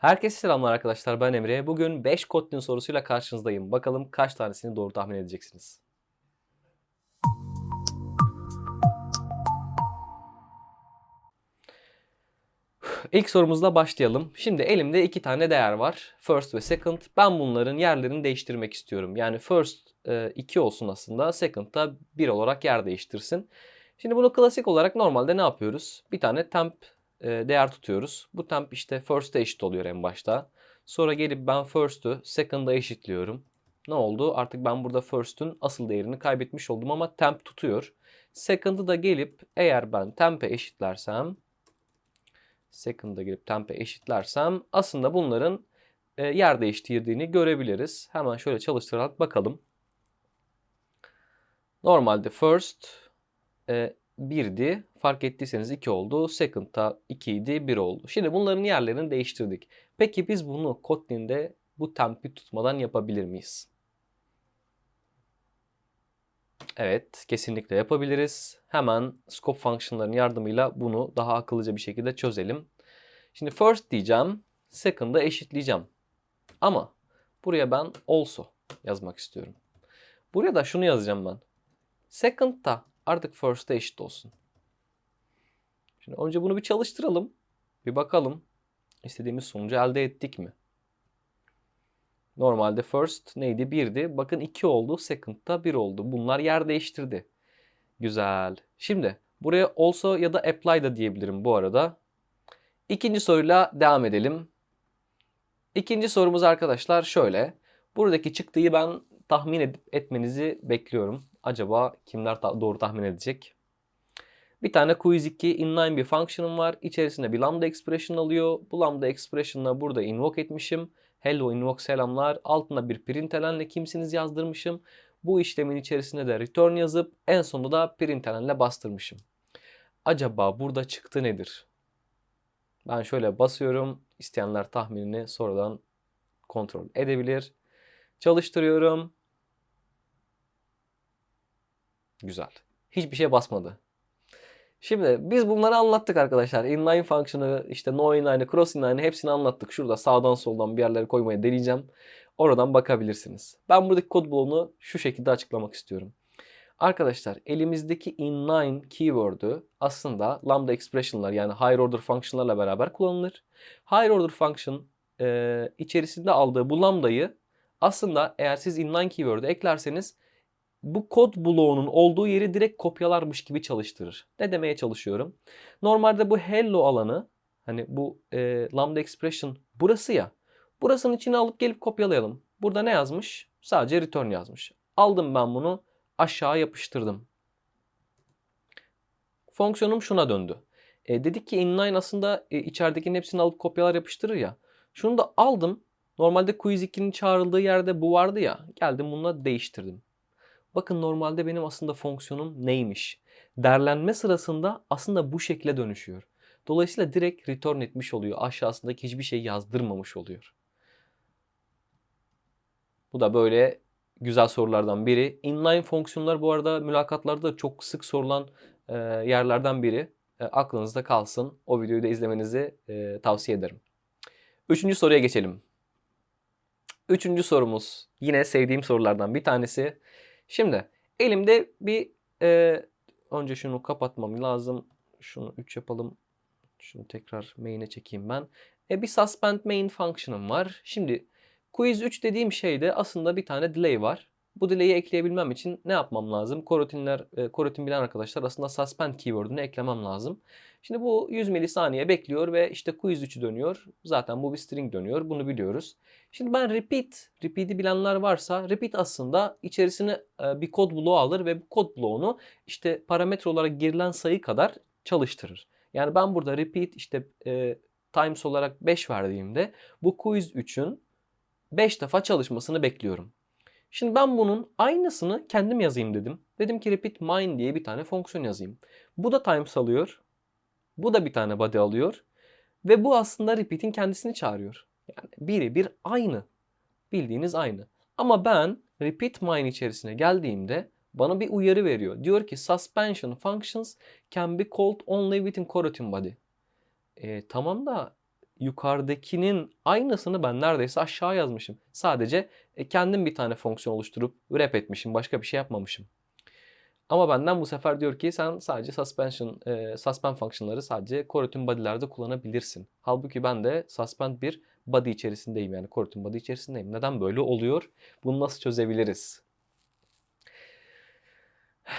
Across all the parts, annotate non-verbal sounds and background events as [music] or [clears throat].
Herkese selamlar arkadaşlar ben Emre. Bugün 5 Kotlin sorusuyla karşınızdayım. Bakalım kaç tanesini doğru tahmin edeceksiniz. İlk sorumuzla başlayalım. Şimdi elimde iki tane değer var. First ve second. Ben bunların yerlerini değiştirmek istiyorum. Yani first 2 olsun aslında. Second da 1 olarak yer değiştirsin. Şimdi bunu klasik olarak normalde ne yapıyoruz? Bir tane temp e, değer tutuyoruz. Bu temp işte first'e eşit oluyor en başta. Sonra gelip ben first'ü second'a eşitliyorum. Ne oldu? Artık ben burada first'ün asıl değerini kaybetmiş oldum ama temp tutuyor. Second'ı da gelip eğer ben temp'e eşitlersem second'a gelip temp'e eşitlersem aslında bunların e, yer değiştirdiğini görebiliriz. Hemen şöyle çalıştırarak bakalım. Normalde first e, 1'di. Fark ettiyseniz 2 oldu. Second'da 2 idi 1 oldu. Şimdi bunların yerlerini değiştirdik. Peki biz bunu Kotlin'de bu tempi tutmadan yapabilir miyiz? Evet, kesinlikle yapabiliriz. Hemen scope fonksiyonlarının yardımıyla bunu daha akıllıca bir şekilde çözelim. Şimdi first diyeceğim, second'ı eşitleyeceğim. Ama buraya ben also yazmak istiyorum. Buraya da şunu yazacağım ben. Second'da artık first'e eşit olsun. Şimdi önce bunu bir çalıştıralım. Bir bakalım istediğimiz sonucu elde ettik mi? Normalde first neydi? 1'di. Bakın 2 oldu. Second'da 1 oldu. Bunlar yer değiştirdi. Güzel. Şimdi buraya also ya da apply da diyebilirim bu arada. İkinci soruyla devam edelim. İkinci sorumuz arkadaşlar şöyle. Buradaki çıktıyı ben tahmin edip etmenizi bekliyorum. Acaba kimler ta- doğru tahmin edecek? Bir tane quiz 2 inline bir function'ım var. İçerisinde bir lambda expression alıyor. Bu lambda expression'la burada invoke etmişim. Hello invoke selamlar. Altına bir println'le kimsiniz yazdırmışım. Bu işlemin içerisine de return yazıp en sonunda da println'le bastırmışım. Acaba burada çıktı nedir? Ben şöyle basıyorum. İsteyenler tahminini sonradan kontrol edebilir. Çalıştırıyorum. Güzel. Hiçbir şey basmadı. Şimdi biz bunları anlattık arkadaşlar. Inline function'ı, işte no inline'ı, cross inline'ı hepsini anlattık. Şurada sağdan soldan bir yerlere koymaya deneyeceğim. Oradan bakabilirsiniz. Ben buradaki kod bloğunu şu şekilde açıklamak istiyorum. Arkadaşlar elimizdeki inline keyword'ü aslında lambda expression'lar yani higher order function'larla beraber kullanılır. Higher order function e, içerisinde aldığı bu lambdayı aslında eğer siz inline keyword'ü eklerseniz bu kod bloğunun olduğu yeri direkt kopyalarmış gibi çalıştırır. Ne demeye çalışıyorum? Normalde bu hello alanı hani bu e, lambda expression burası ya. Burasının içine alıp gelip kopyalayalım. Burada ne yazmış? Sadece return yazmış. Aldım ben bunu aşağı yapıştırdım. Fonksiyonum şuna döndü. E, dedik ki inline aslında e, içeridekinin hepsini alıp kopyalar yapıştırır ya. Şunu da aldım. Normalde quiz 2'nin çağrıldığı yerde bu vardı ya. Geldim bununla değiştirdim. Bakın normalde benim aslında fonksiyonum neymiş? Derlenme sırasında aslında bu şekle dönüşüyor. Dolayısıyla direkt return etmiş oluyor. Aşağısındaki hiçbir şey yazdırmamış oluyor. Bu da böyle güzel sorulardan biri. Inline fonksiyonlar bu arada mülakatlarda çok sık sorulan e, yerlerden biri. E, aklınızda kalsın. O videoyu da izlemenizi e, tavsiye ederim. Üçüncü soruya geçelim. Üçüncü sorumuz yine sevdiğim sorulardan bir tanesi. Şimdi elimde bir e, önce şunu kapatmam lazım. Şunu 3 yapalım. Şunu tekrar main'e çekeyim ben. E, bir suspend main function'ım var. Şimdi quiz 3 dediğim şeyde aslında bir tane delay var. Bu delay'i ekleyebilmem için ne yapmam lazım? Korotinler, e, korotin bilen arkadaşlar aslında suspend keyword'ünü eklemem lazım. Şimdi bu 100 milisaniye bekliyor ve işte quiz 3'ü dönüyor. Zaten bu bir string dönüyor. Bunu biliyoruz. Şimdi ben repeat, repeat'i bilenler varsa repeat aslında içerisine e, bir kod bloğu alır ve bu kod bloğunu işte parametre olarak girilen sayı kadar çalıştırır. Yani ben burada repeat işte e, times olarak 5 verdiğimde bu quiz 3'ün 5 defa çalışmasını bekliyorum. Şimdi ben bunun aynısını kendim yazayım dedim. Dedim ki repeat mine diye bir tane fonksiyon yazayım. Bu da times alıyor. Bu da bir tane body alıyor. Ve bu aslında repeat'in kendisini çağırıyor. Yani biri bir aynı. Bildiğiniz aynı. Ama ben repeat mine içerisine geldiğimde bana bir uyarı veriyor. Diyor ki suspension functions can be called only within coroutine body. E, tamam da yukarıdakinin aynısını ben neredeyse aşağı yazmışım. Sadece e, kendim bir tane fonksiyon oluşturup wrap etmişim. Başka bir şey yapmamışım. Ama benden bu sefer diyor ki sen sadece suspension, e, suspend fonksiyonları sadece coroutine body'lerde kullanabilirsin. Halbuki ben de suspend bir body içerisindeyim yani coroutine body içerisindeyim. Neden böyle oluyor? Bunu nasıl çözebiliriz?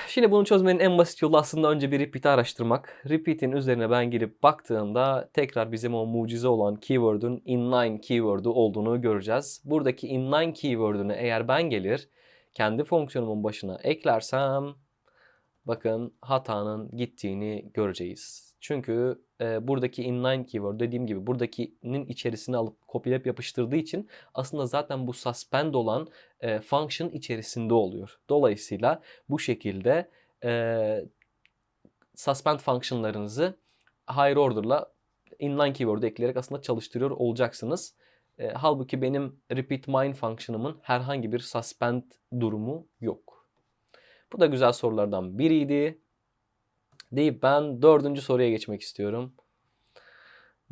Şimdi bunu çözmenin en basit yolu aslında önce bir repeat'i araştırmak. Repeat'in üzerine ben girip baktığımda tekrar bizim o mucize olan keyword'ün inline keyword'ü olduğunu göreceğiz. Buradaki inline keyword'ünü eğer ben gelir kendi fonksiyonumun başına eklersem bakın hatanın gittiğini göreceğiz. Çünkü e, buradaki inline keyword dediğim gibi buradakinin içerisine alıp kopyalayıp yapıştırdığı için aslında zaten bu suspend olan e, function içerisinde oluyor. Dolayısıyla bu şekilde e, suspend functionlarınızı higher order'la inline keyword'u ekleyerek aslında çalıştırıyor olacaksınız. E, halbuki benim repeat mine function'ımın herhangi bir suspend durumu yok. Bu da güzel sorulardan biriydi. Deyip ben dördüncü soruya geçmek istiyorum.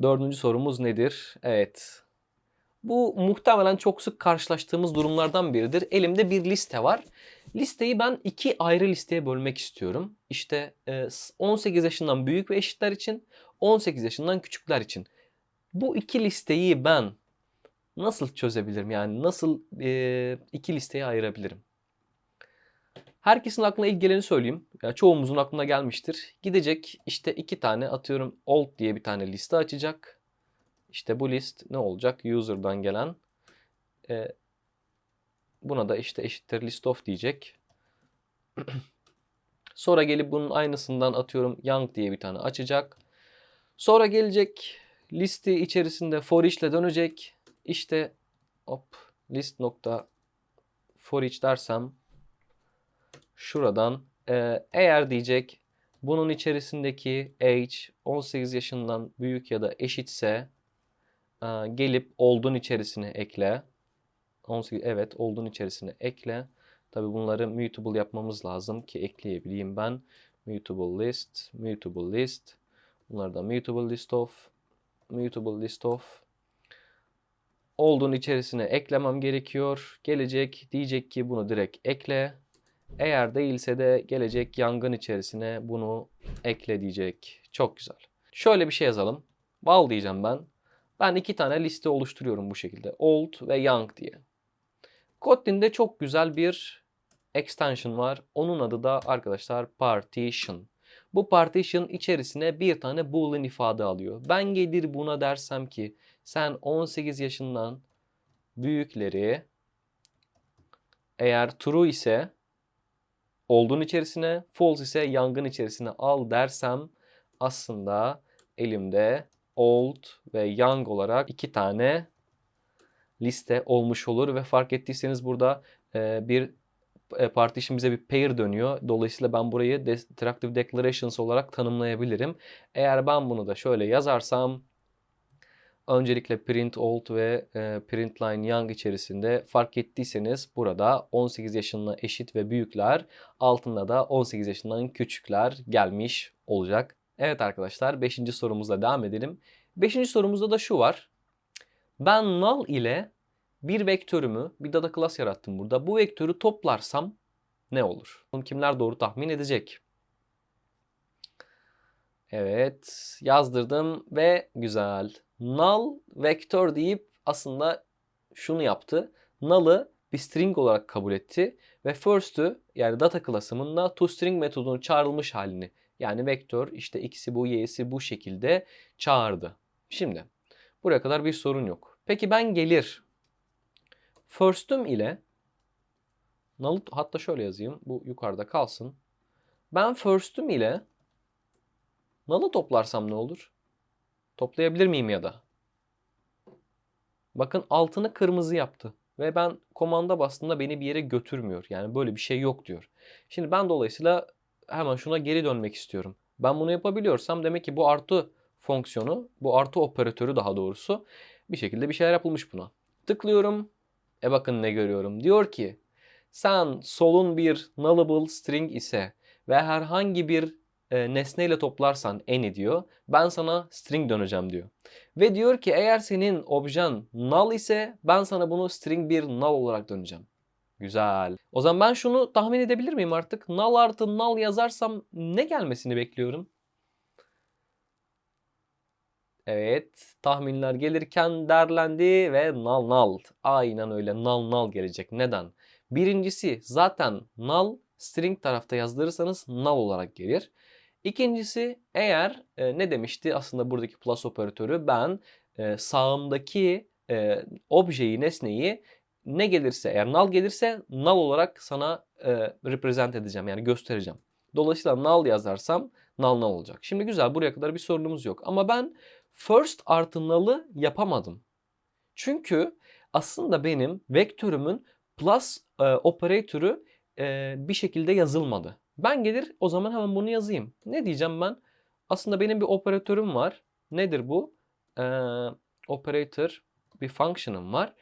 Dördüncü sorumuz nedir? Evet. Bu muhtemelen çok sık karşılaştığımız durumlardan biridir. Elimde bir liste var. Listeyi ben iki ayrı listeye bölmek istiyorum. İşte 18 yaşından büyük ve eşitler için, 18 yaşından küçükler için. Bu iki listeyi ben nasıl çözebilirim? Yani nasıl iki listeye ayırabilirim? Herkesin aklına ilk geleni söyleyeyim. Yani çoğumuzun aklına gelmiştir. Gidecek işte iki tane atıyorum old diye bir tane liste açacak. İşte bu list ne olacak? User'dan gelen. E, buna da işte eşittir list of diyecek. [clears throat] Sonra gelip bunun aynısından atıyorum young diye bir tane açacak. Sonra gelecek listi içerisinde for each ile dönecek. İşte hop list nokta for each dersem şuradan e, eğer diyecek bunun içerisindeki age 18 yaşından büyük ya da eşitse e, gelip old'un içerisine ekle. 18 evet old'un içerisine ekle. Tabi bunları mutable yapmamız lazım ki ekleyebileyim ben. Mutable list, mutable list. Bunlar da mutable list of, mutable list of. Old'un içerisine eklemem gerekiyor. Gelecek diyecek ki bunu direkt ekle. Eğer değilse de gelecek yangın içerisine bunu ekle diyecek. Çok güzel. Şöyle bir şey yazalım. Val diyeceğim ben. Ben iki tane liste oluşturuyorum bu şekilde. Old ve young diye. Kotlin'de çok güzel bir extension var. Onun adı da arkadaşlar partition. Bu partition içerisine bir tane boolean ifade alıyor. Ben gelir buna dersem ki sen 18 yaşından büyükleri eğer true ise oldun içerisine, false ise yangın içerisine al dersem aslında elimde old ve young olarak iki tane liste olmuş olur ve fark ettiyseniz burada e, bir e, partition bize bir pair dönüyor. Dolayısıyla ben burayı destructive declarations olarak tanımlayabilirim. Eğer ben bunu da şöyle yazarsam Öncelikle print old ve e, print line young içerisinde fark ettiyseniz burada 18 yaşına eşit ve büyükler altında da 18 yaşından küçükler gelmiş olacak. Evet arkadaşlar 5. sorumuzla devam edelim. 5. sorumuzda da şu var. Ben null ile bir vektörümü bir data class yarattım burada. Bu vektörü toplarsam ne olur? Kimler doğru tahmin edecek? Evet yazdırdım ve güzel null vektör deyip aslında şunu yaptı. Null'ı bir string olarak kabul etti ve first'ü yani data class'ımın da toString metodunun çağrılmış halini yani vektör işte x'i bu y'si bu şekilde çağırdı. Şimdi buraya kadar bir sorun yok. Peki ben gelir first'üm ile null hatta şöyle yazayım bu yukarıda kalsın. Ben first'üm ile null'ı toplarsam ne olur? Toplayabilir miyim ya da? Bakın altını kırmızı yaptı. Ve ben komanda bastığımda beni bir yere götürmüyor. Yani böyle bir şey yok diyor. Şimdi ben dolayısıyla hemen şuna geri dönmek istiyorum. Ben bunu yapabiliyorsam demek ki bu artı fonksiyonu, bu artı operatörü daha doğrusu bir şekilde bir şeyler yapılmış buna. Tıklıyorum. E bakın ne görüyorum. Diyor ki sen solun bir nullable string ise ve herhangi bir e, nesneyle toplarsan any diyor. Ben sana string döneceğim diyor. Ve diyor ki eğer senin objen null ise ben sana bunu string bir null olarak döneceğim. Güzel. O zaman ben şunu tahmin edebilir miyim artık? Null artı null yazarsam ne gelmesini bekliyorum? Evet, tahminler gelirken derlendi ve null null. Aynen öyle null null gelecek. Neden? Birincisi zaten null string tarafta yazdırırsanız null olarak gelir. İkincisi eğer e, ne demişti aslında buradaki plus operatörü ben e, sağımdaki e, objeyi, nesneyi ne gelirse eğer null gelirse null olarak sana e, represent edeceğim yani göstereceğim. Dolayısıyla null yazarsam null null olacak. Şimdi güzel buraya kadar bir sorunumuz yok. Ama ben first artı null'ı yapamadım. Çünkü aslında benim vektörümün plus e, operatörü e, bir şekilde yazılmadı. Ben gelir o zaman hemen bunu yazayım. Ne diyeceğim ben? Aslında benim bir operatörüm var. Nedir bu? Ee, operator bir function'ım var.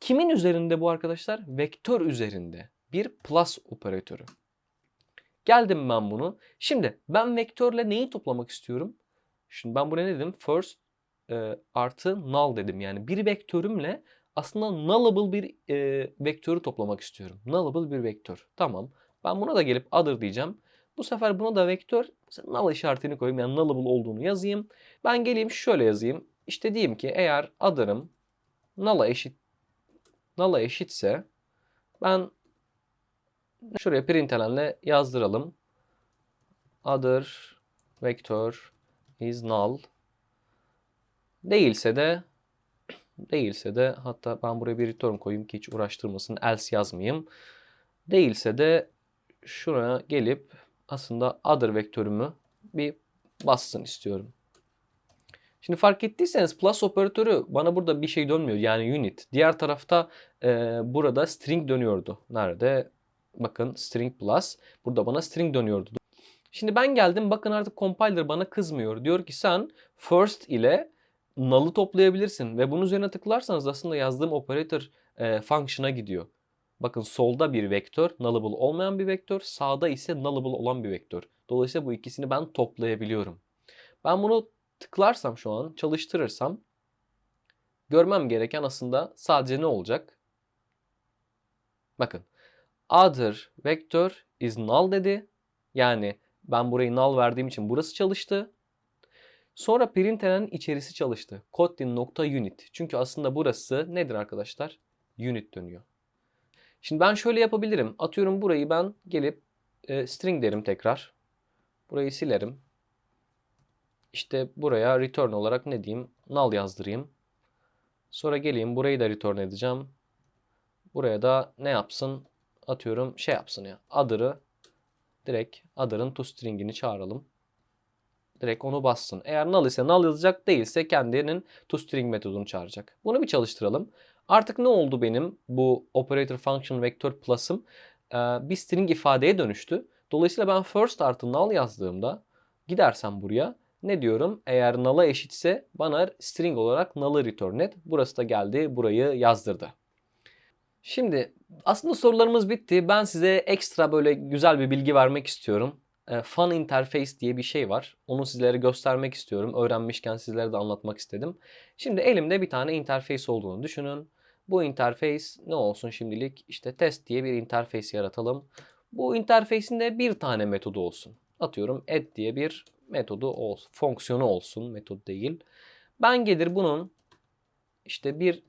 Kimin üzerinde bu arkadaşlar? Vektör üzerinde. Bir plus operatörü. Geldim ben bunu. Şimdi ben vektörle neyi toplamak istiyorum? Şimdi ben buraya ne dedim? First e, artı null dedim. Yani bir vektörümle aslında nullable bir e, vektörü toplamak istiyorum. Nullable bir vektör. Tamam. Ben buna da gelip other diyeceğim. Bu sefer buna da vektör null işaretini koyayım. Yani nullable olduğunu yazayım. Ben geleyim şöyle yazayım. İşte diyeyim ki eğer other'ım null'a eşit null'a eşitse ben şuraya println'le yazdıralım. Other vector is null. Değilse de değilse de hatta ben buraya bir return koyayım ki hiç uğraştırmasın. Else yazmayayım. Değilse de şuraya gelip aslında other vektörümü bir bassın istiyorum. Şimdi fark ettiyseniz plus operatörü bana burada bir şey dönmüyor yani unit. Diğer tarafta e, burada string dönüyordu. Nerede? Bakın string plus. Burada bana string dönüyordu. Şimdi ben geldim bakın artık compiler bana kızmıyor. Diyor ki sen first ile null'ı toplayabilirsin ve bunun üzerine tıklarsanız aslında yazdığım operator e, function'a gidiyor. Bakın solda bir vektör, nullable olmayan bir vektör, sağda ise nullable olan bir vektör. Dolayısıyla bu ikisini ben toplayabiliyorum. Ben bunu tıklarsam şu an, çalıştırırsam görmem gereken aslında sadece ne olacak? Bakın. Other vector is null dedi. Yani ben burayı null verdiğim için burası çalıştı. Sonra println'in içerisi çalıştı. Kotlin.unit. Çünkü aslında burası nedir arkadaşlar? Unit dönüyor. Şimdi ben şöyle yapabilirim. Atıyorum burayı ben gelip e, string derim tekrar. Burayı silerim. İşte buraya return olarak ne diyeyim? Null yazdırayım. Sonra geleyim burayı da return edeceğim. Buraya da ne yapsın? Atıyorum şey yapsın ya. Adır'ı direkt adır'ın toString'ini çağıralım. Direkt onu bassın. Eğer null ise null yazacak değilse kendinin toString metodunu çağıracak. Bunu bir çalıştıralım. Artık ne oldu benim bu operator function vector plus'ım ee, bir string ifadeye dönüştü. Dolayısıyla ben first artı null yazdığımda gidersem buraya ne diyorum? Eğer null'a eşitse bana string olarak null'ı return et. Burası da geldi burayı yazdırdı. Şimdi aslında sorularımız bitti. Ben size ekstra böyle güzel bir bilgi vermek istiyorum. E, Fun Interface diye bir şey var. Onu sizlere göstermek istiyorum. Öğrenmişken sizlere de anlatmak istedim. Şimdi elimde bir tane interface olduğunu düşünün. Bu interface ne olsun şimdilik? İşte test diye bir interface yaratalım. Bu interface'in de bir tane metodu olsun. Atıyorum add diye bir metodu olsun. Fonksiyonu olsun. Metod değil. Ben gelir bunun işte bir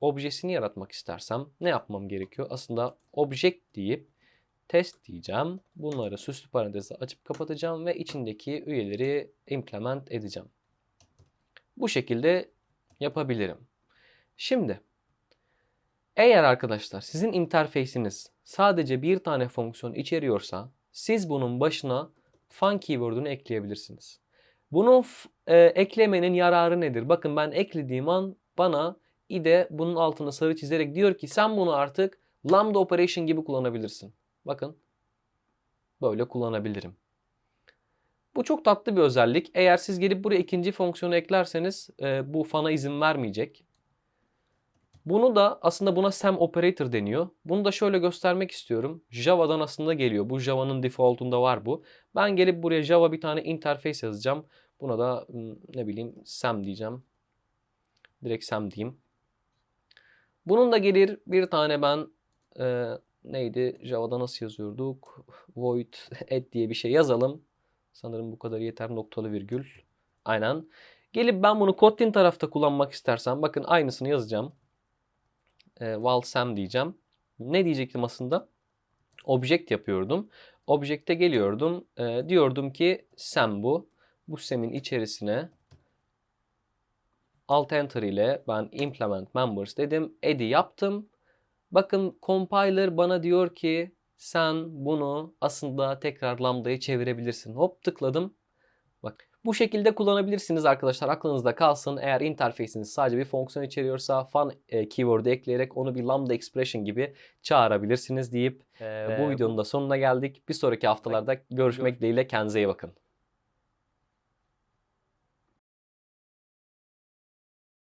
objesini yaratmak istersem ne yapmam gerekiyor? Aslında object deyip test diyeceğim. Bunları süslü parantezi açıp kapatacağım ve içindeki üyeleri implement edeceğim. Bu şekilde yapabilirim. Şimdi eğer arkadaşlar sizin interface'iniz sadece bir tane fonksiyon içeriyorsa siz bunun başına fun keyword'unu ekleyebilirsiniz. Bunu e, eklemenin yararı nedir? Bakın ben eklediğim an bana IDE bunun altına sarı çizerek diyor ki sen bunu artık lambda operation gibi kullanabilirsin. Bakın böyle kullanabilirim. Bu çok tatlı bir özellik. Eğer siz gelip buraya ikinci fonksiyonu eklerseniz e, bu fana izin vermeyecek. Bunu da aslında buna SAM operator deniyor. Bunu da şöyle göstermek istiyorum. Java'dan aslında geliyor. Bu Java'nın defaultunda var bu. Ben gelip buraya Java bir tane interface yazacağım. Buna da ne bileyim SAM diyeceğim. Direkt SAM diyeyim. Bunun da gelir bir tane ben e, neydi Java'da nasıl yazıyorduk? Void add diye bir şey yazalım. Sanırım bu kadar yeter noktalı virgül. Aynen. Gelip ben bunu Kotlin tarafta kullanmak istersem bakın aynısını yazacağım. E, val sam diyeceğim. Ne diyecektim aslında? Object yapıyordum. Object'e geliyordum. E, diyordum ki sam bu. Bu sam'in içerisine Alt Enter ile ben implement members dedim. Add'i yaptım. Bakın compiler bana diyor ki sen bunu aslında tekrar lambda'ya çevirebilirsin. Hop tıkladım. Bu şekilde kullanabilirsiniz arkadaşlar. Aklınızda kalsın. Eğer interface'iniz sadece bir fonksiyon içeriyorsa fun e, keyword'u ekleyerek onu bir lambda expression gibi çağırabilirsiniz deyip e, bu videonun da sonuna geldik. Bir sonraki haftalarda görüşmek dileğiyle kendinize iyi bakın.